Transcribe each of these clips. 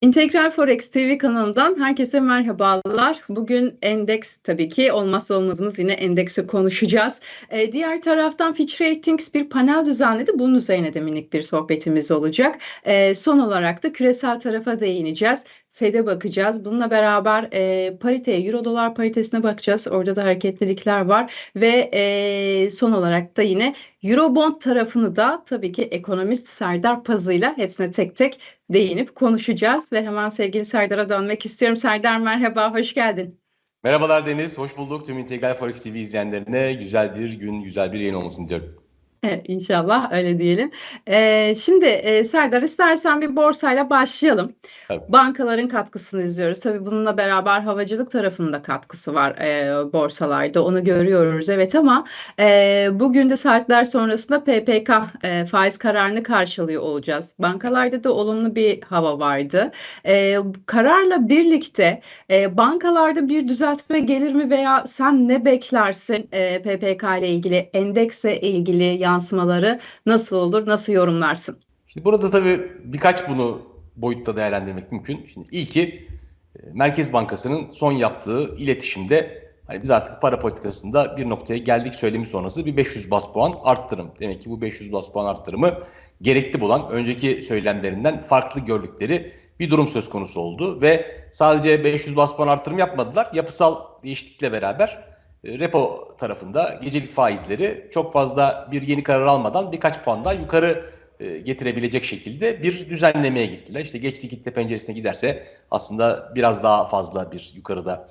İntegral Forex TV kanalından herkese merhabalar. Bugün endeks tabii ki olmazsa olmazımız yine endeksi konuşacağız. Ee, diğer taraftan Fitch Ratings bir panel düzenledi. Bunun üzerine de minik bir sohbetimiz olacak. Ee, son olarak da küresel tarafa değineceğiz. FED'e bakacağız. Bununla beraber e, pariteye, euro dolar paritesine bakacağız. Orada da hareketlilikler var ve e, son olarak da yine Eurobond tarafını da tabii ki ekonomist Serdar Pazı'yla hepsine tek tek değinip konuşacağız ve hemen sevgili Serdar'a dönmek istiyorum. Serdar merhaba, hoş geldin. Merhabalar Deniz, hoş bulduk. Tüm Integral Forex TV izleyenlerine güzel bir gün, güzel bir yayın olmasını diliyorum. İnşallah öyle diyelim. Ee, şimdi e, Serdar istersen bir borsayla başlayalım. Tabii. Bankaların katkısını izliyoruz. Tabii bununla beraber havacılık tarafının da katkısı var e, borsalarda. Onu görüyoruz evet ama e, bugün de saatler sonrasında PPK e, faiz kararını karşılıyor olacağız. Bankalarda da olumlu bir hava vardı. E, kararla birlikte e, bankalarda bir düzeltme gelir mi veya sen ne beklersin e, PPK ile ilgili, endekse ilgili yansımaları nasıl olur, nasıl yorumlarsın? Şimdi burada tabii birkaç bunu boyutta değerlendirmek mümkün. Şimdi ilki e, Merkez Bankası'nın son yaptığı iletişimde hani biz artık para politikasında bir noktaya geldik söylemi sonrası bir 500 bas puan arttırım. Demek ki bu 500 bas puan arttırımı gerekli bulan önceki söylemlerinden farklı gördükleri bir durum söz konusu oldu ve sadece 500 bas puan arttırım yapmadılar. Yapısal değişiklikle beraber repo tarafında gecelik faizleri çok fazla bir yeni karar almadan birkaç puan daha yukarı e, getirebilecek şekilde bir düzenlemeye gittiler. İşte geçti kitle penceresine giderse aslında biraz daha fazla bir yukarıda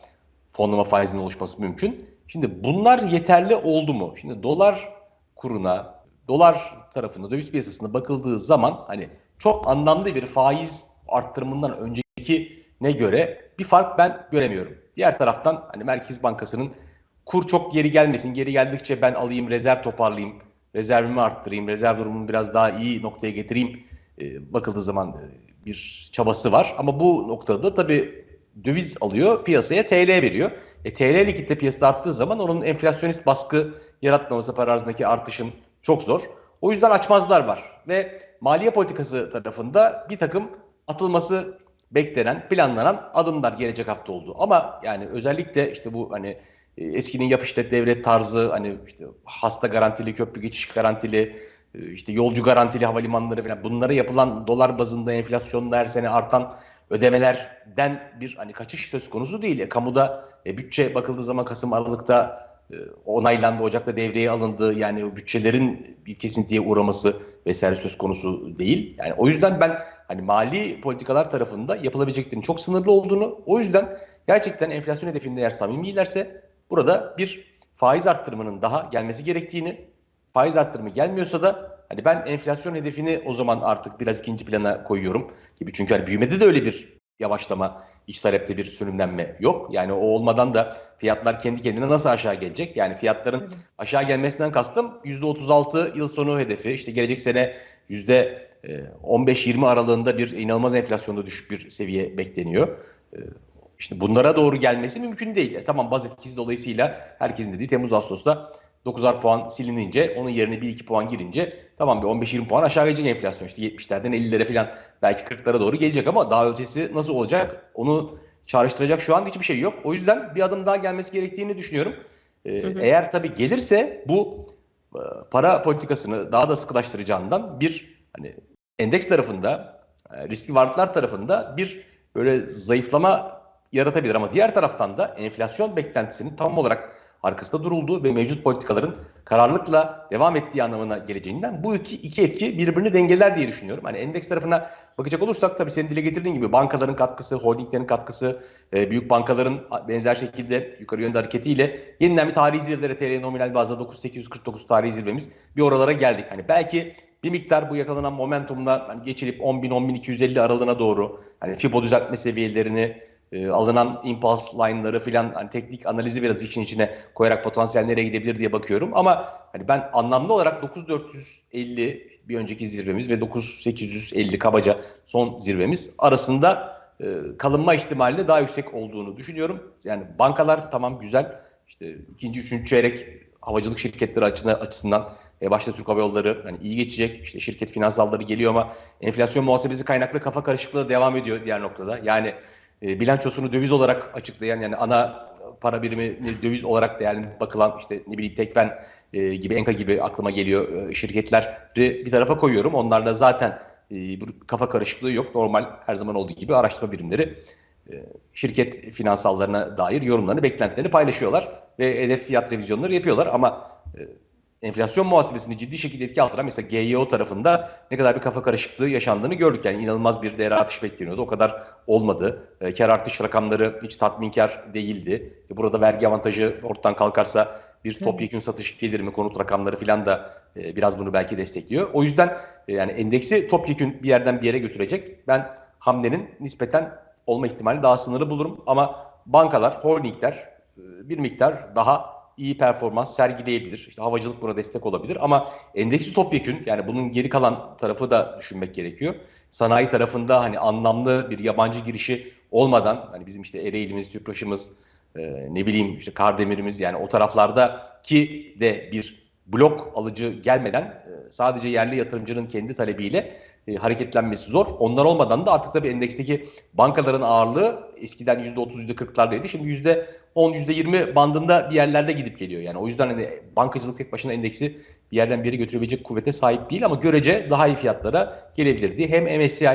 fonlama faizinin oluşması mümkün. Şimdi bunlar yeterli oldu mu? Şimdi dolar kuruna, dolar tarafında döviz piyasasına bakıldığı zaman hani çok anlamlı bir faiz arttırımından önceki ne göre bir fark ben göremiyorum. Diğer taraftan hani Merkez Bankası'nın kur çok geri gelmesin. Geri geldikçe ben alayım, rezerv toparlayayım, rezervimi arttırayım, rezerv durumumu biraz daha iyi noktaya getireyim. E, bakıldığı zaman e, bir çabası var. Ama bu noktada tabii döviz alıyor, piyasaya TL veriyor. E, TL likitte piyasada arttığı zaman onun enflasyonist baskı yaratmaması para arzındaki artışın çok zor. O yüzden açmazlar var. Ve maliye politikası tarafında bir takım atılması beklenen, planlanan adımlar gelecek hafta oldu. Ama yani özellikle işte bu hani eskinin yap işlet devlet tarzı hani işte hasta garantili, köprü geçiş garantili, e, işte yolcu garantili havalimanları falan bunlara yapılan dolar bazında enflasyonla her sene artan ödemelerden bir hani kaçış söz konusu değil. E, kamuda e, bütçe bakıldığı zaman Kasım Aralık'ta e, onaylandı, Ocak'ta devreye alındı. Yani o bütçelerin bir kesintiye uğraması vesaire söz konusu değil. Yani o yüzden ben hani mali politikalar tarafında yapılabileceklerin çok sınırlı olduğunu, o yüzden gerçekten enflasyon hedefinde eğer samimilerse Burada bir faiz arttırımının daha gelmesi gerektiğini, faiz arttırımı gelmiyorsa da hani ben enflasyon hedefini o zaman artık biraz ikinci plana koyuyorum gibi. Çünkü hani büyümede de öyle bir yavaşlama, iç talepte bir sürümlenme yok. Yani o olmadan da fiyatlar kendi kendine nasıl aşağı gelecek? Yani fiyatların aşağı gelmesinden kastım %36 yıl sonu hedefi. İşte gelecek sene %15-20 aralığında bir inanılmaz enflasyonda düşük bir seviye bekleniyor. İşte bunlara doğru gelmesi mümkün değil. E, tamam baz etkisi dolayısıyla herkesin dediği Temmuz Ağustos'ta 9'ar puan silinince onun yerine 1-2 puan girince tamam bir 15-20 puan aşağı gelecek enflasyon. İşte 70'lerden 50'lere falan belki 40'lara doğru gelecek ama daha ötesi nasıl olacak onu çağrıştıracak şu an hiçbir şey yok. O yüzden bir adım daha gelmesi gerektiğini düşünüyorum. Ee, hı hı. Eğer tabii gelirse bu e, para politikasını daha da sıkılaştıracağından bir hani endeks tarafında e, riskli varlıklar tarafında bir böyle zayıflama yaratabilir ama diğer taraftan da enflasyon beklentisinin tam olarak arkasında durulduğu ve mevcut politikaların kararlılıkla devam ettiği anlamına geleceğinden bu iki, iki etki birbirini dengeler diye düşünüyorum. Hani endeks tarafına bakacak olursak tabii senin dile getirdiğin gibi bankaların katkısı, holdinglerin katkısı, e, büyük bankaların benzer şekilde yukarı yönde hareketiyle yeniden bir tarihi zirvelere TL nominal bazda 9849 tarihi zirvemiz bir oralara geldik. Hani belki bir miktar bu yakalanan momentumla hani geçilip 10.000-10.250 aralığına doğru hani FIBO düzeltme seviyelerini e, alınan impulse line'ları filan hani teknik analizi biraz için içine koyarak potansiyel nereye gidebilir diye bakıyorum. Ama hani ben anlamlı olarak 9450 bir önceki zirvemiz ve 9850 kabaca son zirvemiz arasında e, kalınma ihtimalini daha yüksek olduğunu düşünüyorum. Yani bankalar tamam güzel. İşte ikinci, üçüncü çeyrek havacılık şirketleri açısından e, başta Türk Hava Yolları hani iyi geçecek. İşte şirket finansalları geliyor ama enflasyon muhasebesi kaynaklı kafa karışıklığı devam ediyor diğer noktada. Yani e, bilançosunu döviz olarak açıklayan yani ana para birimi döviz olarak değerlendirilip bakılan işte ne bileyim Tekfen e, gibi Enka gibi aklıma geliyor e, şirketleri bir tarafa koyuyorum. Onlarla zaten e, kafa karışıklığı yok. Normal her zaman olduğu gibi araştırma birimleri e, şirket finansallarına dair yorumlarını, beklentilerini paylaşıyorlar ve hedef fiyat revizyonları yapıyorlar ama enflasyon muhasebesini ciddi şekilde etki altına mesela GYO tarafında ne kadar bir kafa karışıklığı yaşandığını gördük. Yani inanılmaz bir değer artış bekleniyordu. O kadar olmadı. E, kar artış rakamları hiç tatminkar değildi. İşte burada vergi avantajı ortadan kalkarsa bir topyekun satış gelir mi konut rakamları falan da e, biraz bunu belki destekliyor. O yüzden e, yani endeksi topyekun bir yerden bir yere götürecek. Ben hamlenin nispeten olma ihtimali daha sınırlı bulurum ama bankalar, holdingler e, bir miktar daha iyi performans sergileyebilir. İşte havacılık buna destek olabilir ama endeksi topyekün yani bunun geri kalan tarafı da düşünmek gerekiyor. Sanayi tarafında hani anlamlı bir yabancı girişi olmadan hani bizim işte Ereğli'miz, Tüpraş'ımız, e, ne bileyim işte Kardemir'imiz yani o taraflarda ki de bir blok alıcı gelmeden e, sadece yerli yatırımcının kendi talebiyle e, hareketlenmesi zor. Onlar olmadan da artık tabii endeksteki bankaların ağırlığı eskiden %30 %40'lardaydı. Şimdi %10 %20 bandında bir yerlerde gidip geliyor. Yani o yüzden hani bankacılık tek başına endeksi bir yerden bir yere götürebilecek kuvvete sahip değil ama görece daha iyi fiyatlara gelebilirdi. Hem MSCI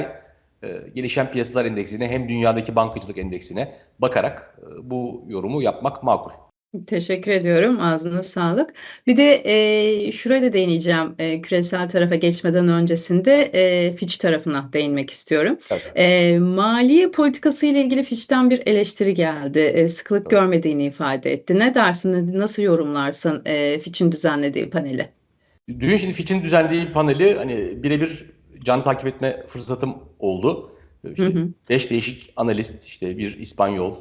e, gelişen piyasalar endeksine hem dünyadaki bankacılık endeksine bakarak e, bu yorumu yapmak makul. Teşekkür ediyorum. Ağzına sağlık. Bir de e, şuraya da değineceğim. E, küresel tarafa geçmeden öncesinde e, Fitch tarafına değinmek istiyorum. E, maliye politikası ile ilgili Fitch'ten bir eleştiri geldi. E, sıklık Tabii. görmediğini ifade etti. Ne dersin? Nasıl yorumlarsın e, Fitch'in düzenlediği paneli? Dün şimdi Fitch'in düzenlediği paneli hani birebir canlı takip etme fırsatım oldu. İşte hı hı. beş değişik analist, işte bir İspanyol,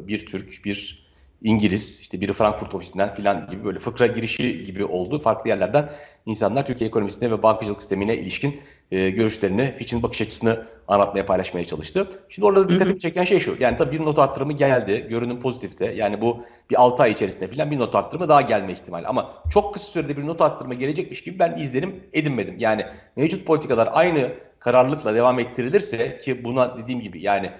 bir Türk, bir İngiliz, işte biri Frankfurt ofisinden filan gibi böyle fıkra girişi gibi oldu. Farklı yerlerden insanlar Türkiye ekonomisine ve bankacılık sistemine ilişkin e, görüşlerini, Fitch'in bakış açısını anlatmaya, paylaşmaya çalıştı. Şimdi orada dikkatimi çeken şey şu. Yani tabii bir not arttırımı geldi. Görünüm pozitifte. Yani bu bir 6 ay içerisinde filan bir not arttırımı daha gelme ihtimali. Ama çok kısa sürede bir not arttırımı gelecekmiş gibi ben izlenim edinmedim. Yani mevcut politikalar aynı kararlılıkla devam ettirilirse ki buna dediğim gibi yani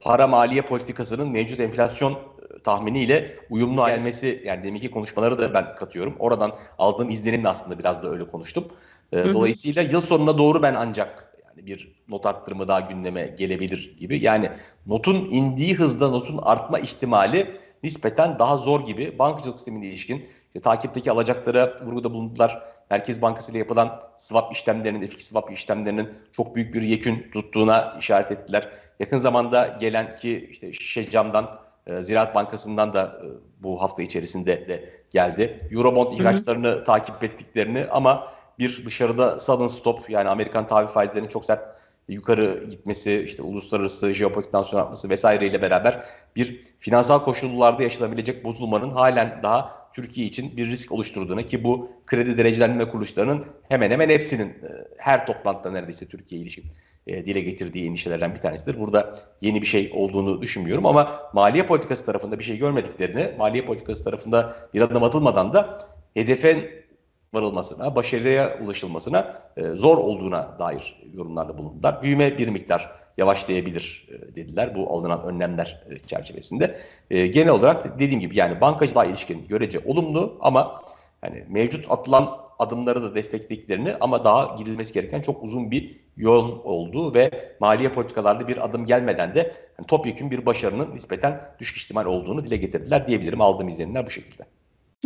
para maliye politikasının mevcut enflasyon tahminiyle uyumlu gelmesi yani deminki konuşmaları da ben katıyorum. Oradan aldığım izlenimle aslında biraz da öyle konuştum. E, dolayısıyla yıl sonuna doğru ben ancak yani bir not arttırımı daha gündeme gelebilir gibi. Yani notun indiği hızda notun artma ihtimali nispeten daha zor gibi. Bankacılık sistemine ilişkin işte takipteki alacaklara vurguda bulundular. Merkez Bankası ile yapılan swap işlemlerinin, FX swap işlemlerinin çok büyük bir yekün tuttuğuna işaret ettiler. Yakın zamanda gelen ki işte Şecam'dan Ziraat Bankası'ndan da e, bu hafta içerisinde de geldi. Eurobond ihraçlarını hı hı. takip ettiklerini ama bir dışarıda sudden stop yani Amerikan tahvil faizlerinin çok sert yukarı gitmesi, işte uluslararası jeopolitik tansiyon artması vesaireyle beraber bir finansal koşullarda yaşanabilecek bozulmanın halen daha Türkiye için bir risk oluşturduğunu ki bu kredi derecelenme kuruluşlarının hemen hemen hepsinin e, her toplantıda neredeyse Türkiye ilişkin e, dile getirdiği endişelerden bir tanesidir. Burada yeni bir şey olduğunu düşünmüyorum ama maliye politikası tarafında bir şey görmediklerini, maliye politikası tarafında bir adım atılmadan da hedefe varılmasına, başarıya ulaşılmasına e, zor olduğuna dair yorumlarda bulundular. Büyüme bir miktar yavaşlayabilir e, dediler bu alınan önlemler çerçevesinde. Genel olarak dediğim gibi yani bankacılığa ilişkin görece olumlu ama yani mevcut atılan adımları da desteklediklerini ama daha gidilmesi gereken çok uzun bir yol olduğu ve maliye politikalarda bir adım gelmeden de yani topyekun bir başarının nispeten düşük ihtimal olduğunu dile getirdiler diyebilirim. Aldığım izlenimler bu şekilde.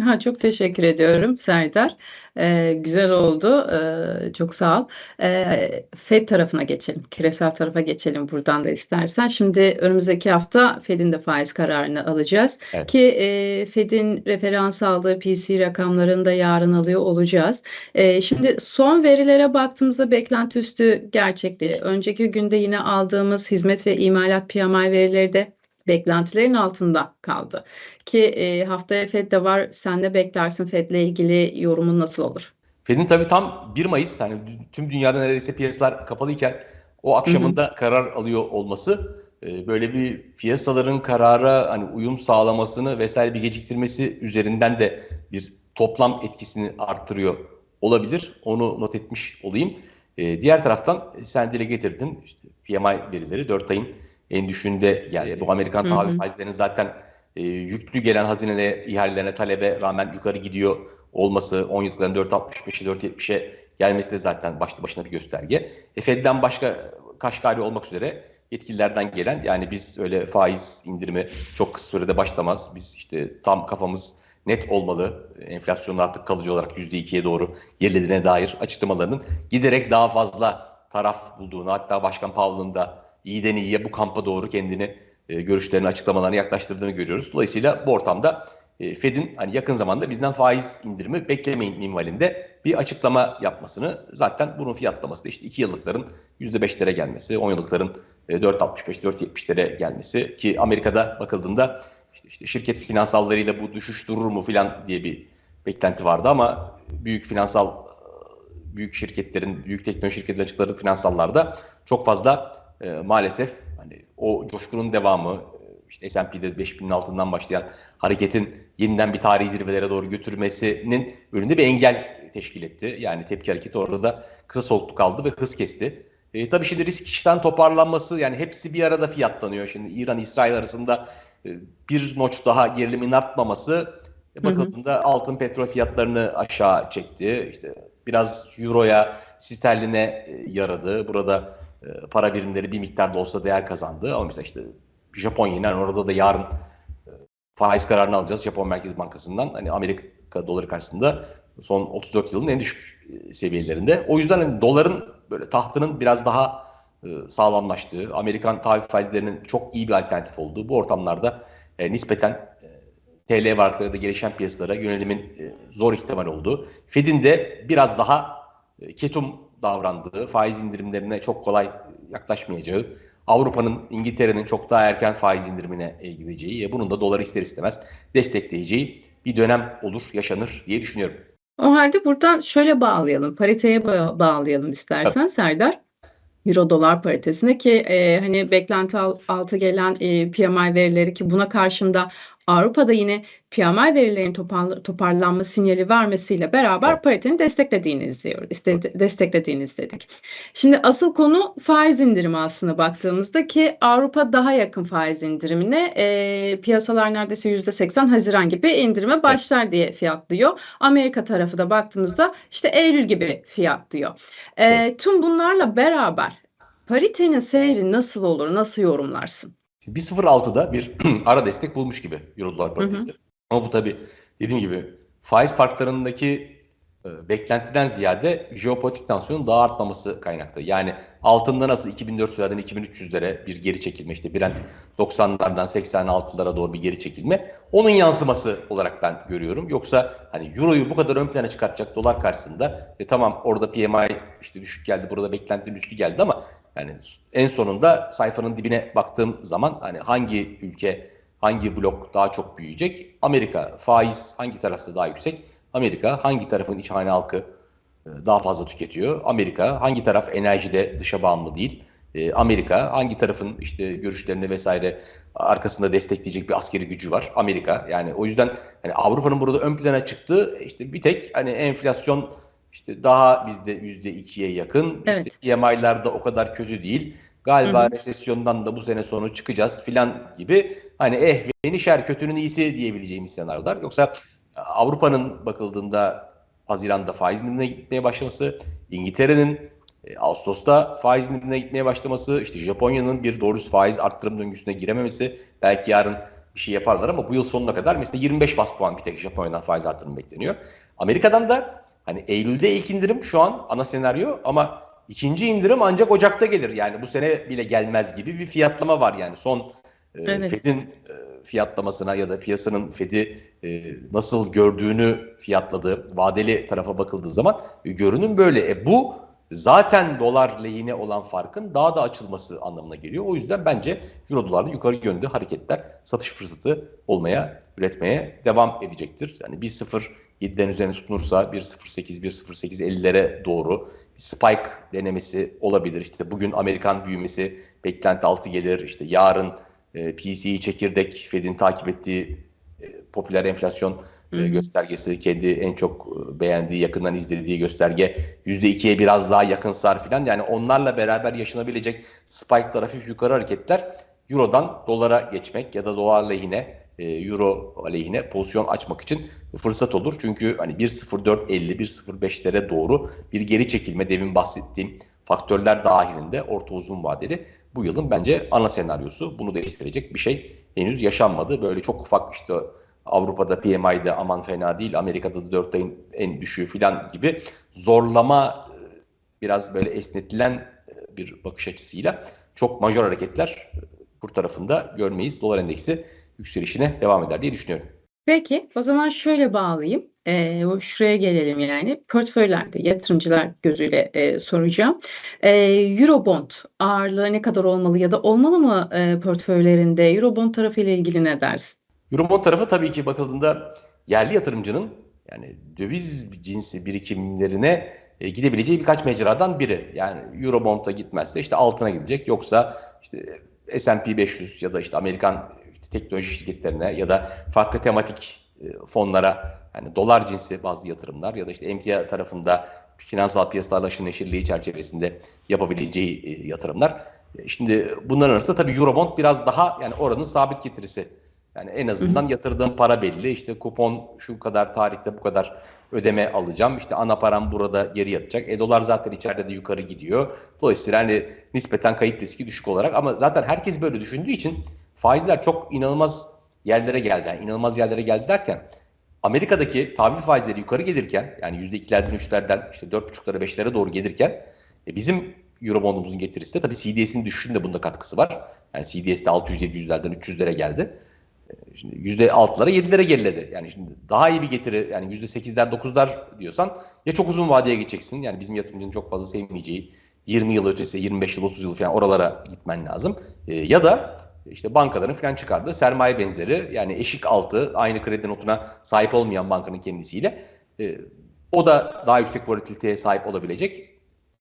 Ha, çok teşekkür ediyorum Serdar. Eee, güzel oldu. Eee, çok sağ ol. Eee, FED tarafına geçelim. Küresel tarafa geçelim buradan da istersen. Şimdi önümüzdeki hafta FED'in de faiz kararını alacağız Evet. ki, eee, FED'in referans aldığı PCE rakamlarını da yarın alıyor olacağız. Eee, şimdi son verilere baktığımızda beklenti üstü gerçekti. Önceki günde yine aldığımız hizmet ve imalat PMI verileri de beklentilerin altında kaldı. Ki e, haftaya FED de var. Sen de beklersin FED'le ilgili yorumun nasıl olur? FED'in tabii tam 1 Mayıs yani tüm dünyada neredeyse piyasalar kapalıyken o akşamında hı hı. karar alıyor olması e, böyle bir piyasaların karara hani uyum sağlamasını vesaire bir geciktirmesi üzerinden de bir toplam etkisini arttırıyor olabilir. Onu not etmiş olayım. E, diğer taraftan sen dile getirdin işte PMI verileri 4 ayın en düşüğünde geldi. Bu Amerikan tahvil faizlerinin zaten e, yüklü gelen hazine ihalelerine talebe rağmen yukarı gidiyor olması 10 yıllıkların 4.65'e 4.70'e gelmesi de zaten başlı başına bir gösterge. E, Fed'den başka Kaşgari olmak üzere yetkililerden gelen yani biz öyle faiz indirimi çok kısa sürede başlamaz. Biz işte tam kafamız net olmalı. Enflasyonun artık kalıcı olarak %2'ye doğru gerilediğine dair açıklamalarının giderek daha fazla taraf bulduğunu hatta Başkan Powell'ın da iyiden iyiye bu kampa doğru kendini e, görüşlerini açıklamalarını yaklaştırdığını görüyoruz. Dolayısıyla bu ortamda e, Fed'in hani yakın zamanda bizden faiz indirimi beklemeyin minvalinde bir açıklama yapmasını zaten bunun fiyatlaması da işte 2 yıllıkların %5'lere gelmesi, 10 yıllıkların e, 4.65-4.70'lere gelmesi ki Amerika'da bakıldığında işte, işte şirket finansallarıyla bu düşüş durur mu filan diye bir beklenti vardı ama büyük finansal büyük şirketlerin, büyük teknoloji şirketleri açıkladığı finansallarda çok fazla e, maalesef hani o coşkunun devamı işte S&P'de 5000'in altından başlayan hareketin yeniden bir tarihi zirvelere doğru götürmesinin önünde bir engel teşkil etti. Yani tepki hareketi orada da kısa soluklu kaldı ve hız kesti. E, tabii şimdi risk işten toparlanması yani hepsi bir arada fiyatlanıyor. Şimdi İran-İsrail arasında e, bir notch daha gerilimin artmaması e, bakıldığında hı hı. altın petrol fiyatlarını aşağı çekti. İşte biraz euroya, sterline e, yaradı. Burada e, para birimleri bir miktar da olsa değer kazandı. Ama mesela işte Japonya yani orada da yarın e, faiz kararını alacağız Japon Merkez Bankası'ndan. Hani Amerika doları karşısında son 34 yılın en düşük e, seviyelerinde. O yüzden hani doların böyle tahtının biraz daha e, sağlamlaştığı, Amerikan tahvil faizlerinin çok iyi bir alternatif olduğu bu ortamlarda e, nispeten e, TL varlıkları da gelişen piyasalara yönelimin e, zor ihtimal olduğu, Fed'in de biraz daha e, ketum davrandığı, faiz indirimlerine çok kolay yaklaşmayacağı, Avrupa'nın, İngiltere'nin çok daha erken faiz indirimine gideceği, bunun da doları ister istemez destekleyeceği bir dönem olur, yaşanır diye düşünüyorum. O halde buradan şöyle bağlayalım, pariteye ba- bağlayalım istersen Tabii. Serdar. Euro dolar paritesine ki e, hani beklenti al- altı gelen e, PMI verileri ki buna karşında Avrupa'da yine PMI verilerinin topar- toparlanma sinyali vermesiyle beraber paritenin desteklediğini izliyoruz. iste- desteklediğini izledik. Şimdi asıl konu faiz indirimi aslında baktığımızda ki Avrupa daha yakın faiz indirimine e, piyasalar neredeyse %80 Haziran gibi indirime başlar diye fiyatlıyor. Amerika tarafı da baktığımızda işte Eylül gibi fiyatlıyor. E, tüm bunlarla beraber paritenin seyri nasıl olur, nasıl yorumlarsın? 1.06'da bir ara destek bulmuş gibi Euro dolar paritesi. Ama bu tabii dediğim gibi faiz farklarındaki e, beklentiden ziyade jeopolitik tansiyonun daha artmaması kaynaklı. Yani altında nasıl 2400'lerden 2300'lere bir geri çekilme işte Brent 90'lardan 86'lara doğru bir geri çekilme onun yansıması olarak ben görüyorum. Yoksa hani Euro'yu bu kadar ön plana çıkartacak dolar karşısında e, tamam orada PMI işte düşük geldi burada beklentinin üstü geldi ama yani en sonunda sayfanın dibine baktığım zaman hani hangi ülke hangi blok daha çok büyüyecek? Amerika faiz hangi tarafta daha yüksek? Amerika hangi tarafın iç hane halkı e, daha fazla tüketiyor? Amerika hangi taraf enerjide dışa bağımlı değil? E, Amerika hangi tarafın işte görüşlerini vesaire arkasında destekleyecek bir askeri gücü var? Amerika yani o yüzden hani Avrupa'nın burada ön plana çıktığı işte bir tek hani enflasyon işte daha bizde yüzde ikiye yakın. Evet. İşte PMI'lar da o kadar kötü değil. Galiba Hı hı. resesyondan da bu sene sonu çıkacağız filan gibi hani eh ve nişer kötünün iyisi diyebileceğimiz senaryolar. Yoksa Avrupa'nın bakıldığında Haziran'da faiz indirimine gitmeye başlaması, İngiltere'nin e, Ağustos'ta faiz indirimine gitmeye başlaması, işte Japonya'nın bir doğrusu faiz arttırım döngüsüne girememesi, belki yarın bir şey yaparlar ama bu yıl sonuna kadar mesela 25 bas puan bir tek Japonya'dan faiz arttırımı bekleniyor. Amerika'dan da hani Eylül'de ilk indirim şu an ana senaryo ama ikinci indirim ancak Ocak'ta gelir. Yani bu sene bile gelmez gibi bir fiyatlama var yani son e, Evet. Fed'in e, fiyatlamasına ya da piyasanın Fed'i e, nasıl gördüğünü fiyatladığı vadeli tarafa bakıldığı zaman e, görünüm böyle. E, bu zaten dolar lehine olan farkın daha da açılması anlamına geliyor. O yüzden bence euro dolarda yukarı yönlü hareketler satış fırsatı olmaya, üretmeye devam edecektir. Yani 1.07'den üzerine tutunursa 1.08, 1.08.50'lere doğru bir spike denemesi olabilir. İşte bugün Amerikan büyümesi beklenti altı gelir. İşte yarın e, PCE çekirdek Fed'in takip ettiği e, popüler enflasyon e, göstergesi kendi en çok e, beğendiği, yakından izlediği gösterge %2'ye biraz daha yakınsar filan. Yani onlarla beraber yaşanabilecek spike'lar hafif yukarı hareketler Euro'dan dolara geçmek ya da dolar lehine Euro aleyhine pozisyon açmak için fırsat olur. Çünkü hani 1.0450, 1.05'lere doğru bir geri çekilme demin bahsettiğim faktörler dahilinde orta uzun vadeli bu yılın bence ana senaryosu. Bunu değiştirecek bir şey henüz yaşanmadı. Böyle çok ufak işte Avrupa'da PMI'de aman fena değil, Amerika'da da 4 ayın en düşüğü falan gibi zorlama e, biraz böyle esnetilen e, bir bakış açısıyla çok majör hareketler e, kur tarafında görmeyiz. Dolar endeksi yükselişine devam eder diye düşünüyorum. Peki, o zaman şöyle bağlayayım. Bu şuraya gelelim yani. Portföylerde yatırımcılar gözüyle eee, soracağım. Eee, Eurobond ağırlığı ne kadar olmalı ya da olmalı mı eee, portföylerinde? Eurobond tarafıyla ilgili ne dersin? Eurobond tarafı tabii ki bakıldığında yerli yatırımcının yani döviz cinsi birikimlerine e, gidebileceği birkaç mecradan biri. Yani Eurobond'a gitmezse işte altına gidecek yoksa işte S&P 500 ya da işte Amerikan teknoloji şirketlerine ya da farklı tematik e, fonlara yani dolar cinsi bazı yatırımlar ya da işte emtia tarafında finansal piyasalarla aşırı neşirliği çerçevesinde yapabileceği e, yatırımlar. E, Şimdi bunların arasında tabii Eurobond biraz daha yani oranın sabit getirisi. Yani en azından yatırdığım para belli. İşte kupon şu kadar tarihte bu kadar ödeme alacağım. İşte ana param burada geri yatacak. E dolar zaten içeride de yukarı gidiyor. Dolayısıyla hani nispeten kayıp riski düşük olarak ama zaten herkes böyle düşündüğü için faizler çok inanılmaz yerlere geldi. Yani inanılmaz yerlere geldi derken Amerika'daki tahvil faizleri yukarı gelirken yani %2'lerden 3'lerden işte 4,5'lara 5'lere doğru gelirken e, bizim Eurobond'umuzun getirisi de tabii CDS'in düşüşünün de bunda katkısı var. Yani CDS de 600-700'lerden 300'lere geldi. Şimdi %6'lara 7'lere geriledi. Yani şimdi daha iyi bir getiri yani %8'ler 9'lar diyorsan ya çok uzun vadeye gideceksin. Yani bizim yatırımcının çok fazla sevmeyeceği 20 yıl ötesi 25 yıl 30 yıl falan oralara gitmen lazım. E, ya da işte bankaların falan çıkardığı sermaye benzeri yani eşik altı aynı kredi notuna sahip olmayan bankanın kendisiyle e, o da daha yüksek volatiliteye sahip olabilecek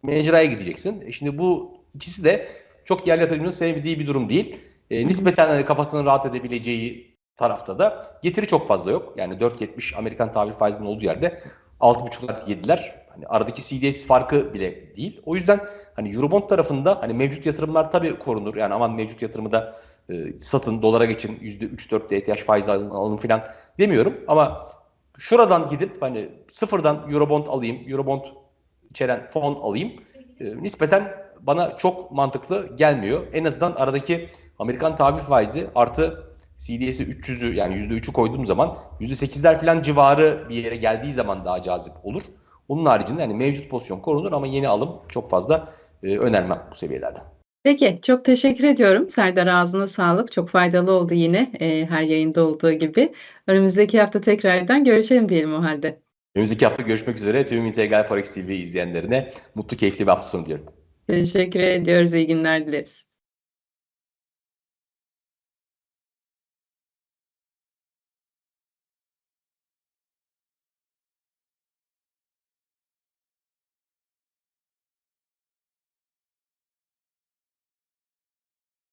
mecraya gideceksin. E şimdi bu ikisi de çok yerli yatırımcının sevdiği bir durum değil. E, nispeten hani kafasının rahat edebileceği tarafta da getiri çok fazla yok. Yani 4.70 Amerikan tahvil faizinin olduğu yerde 6.5'lar 7'ler. Hani aradaki CDS farkı bile değil. O yüzden hani Eurobond tarafında hani mevcut yatırımlar tabii korunur. Yani aman mevcut yatırımı da e, satın dolara geçin %3-4 DTH faiz alın, alın filan demiyorum. Ama şuradan gidip hani sıfırdan Eurobond alayım, Eurobond içeren fon alayım. E, nispeten bana çok mantıklı gelmiyor. En azından aradaki Amerikan tahvil faizi artı CDS'i 300'ü yani %3'ü koyduğum zaman %8'ler falan civarı bir yere geldiği zaman daha cazip olur. Onun haricinde hani mevcut pozisyon korunur ama yeni alım çok fazla e, önermem bu seviyelerde. Peki, çok teşekkür ediyorum. Serdar ağzına sağlık. Çok faydalı oldu yine e, her yayında olduğu gibi. Önümüzdeki hafta tekrardan görüşelim diyelim o halde. Önümüzdeki hafta görüşmek üzere. Tüm Integral Forex TV izleyenlerine mutlu, keyifli bir hafta sonu diliyorum. Teşekkür ediyoruz. İyi günler dileriz.